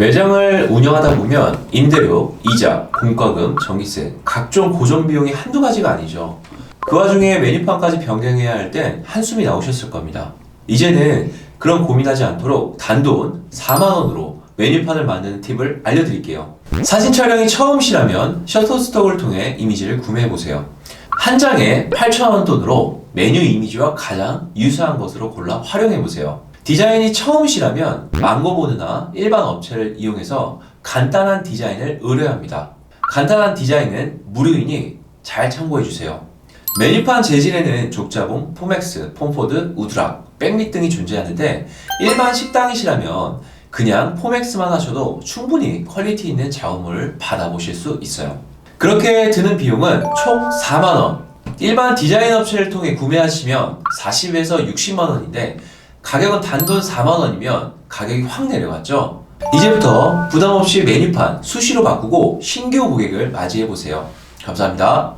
매장을 운영하다 보면 임대료, 이자, 공과금, 전기세, 각종 고정 비용이 한두 가지가 아니죠. 그 와중에 메뉴판까지 변경해야 할 땐 한숨이 나오셨을 겁니다. 이제는 그런 고민하지 않도록 단돈 4만원으로 메뉴판을 만드는 팁을 알려드릴게요. 사진 촬영이 처음이시라면 셔터스톡을 통해 이미지를 구매해보세요. 한 장에 8,000원 돈으로 메뉴 이미지와 가장 유사한 것으로 골라 활용해보세요. 디자인이 처음이시라면 망고보드나 일반 업체를 이용해서 간단한 디자인을 의뢰합니다. 간단한 디자인은 무료이니 잘 참고해주세요. 메뉴판 재질에는 족자봉, 포맥스, 폼포드, 우드락, 백밑 등이 존재하는데 일반 식당이시라면 그냥 포맥스만 하셔도 충분히 퀄리티 있는 작업물을 받아보실 수 있어요. 그렇게 드는 비용은 총 4만원. 일반 디자인 업체를 통해 구매하시면 40에서 60만원인데 가격은 단돈 4만원이면 가격이 확 내려갔죠? 이제부터 부담없이 메뉴판 수시로 바꾸고 신규 고객을 맞이해보세요. 감사합니다.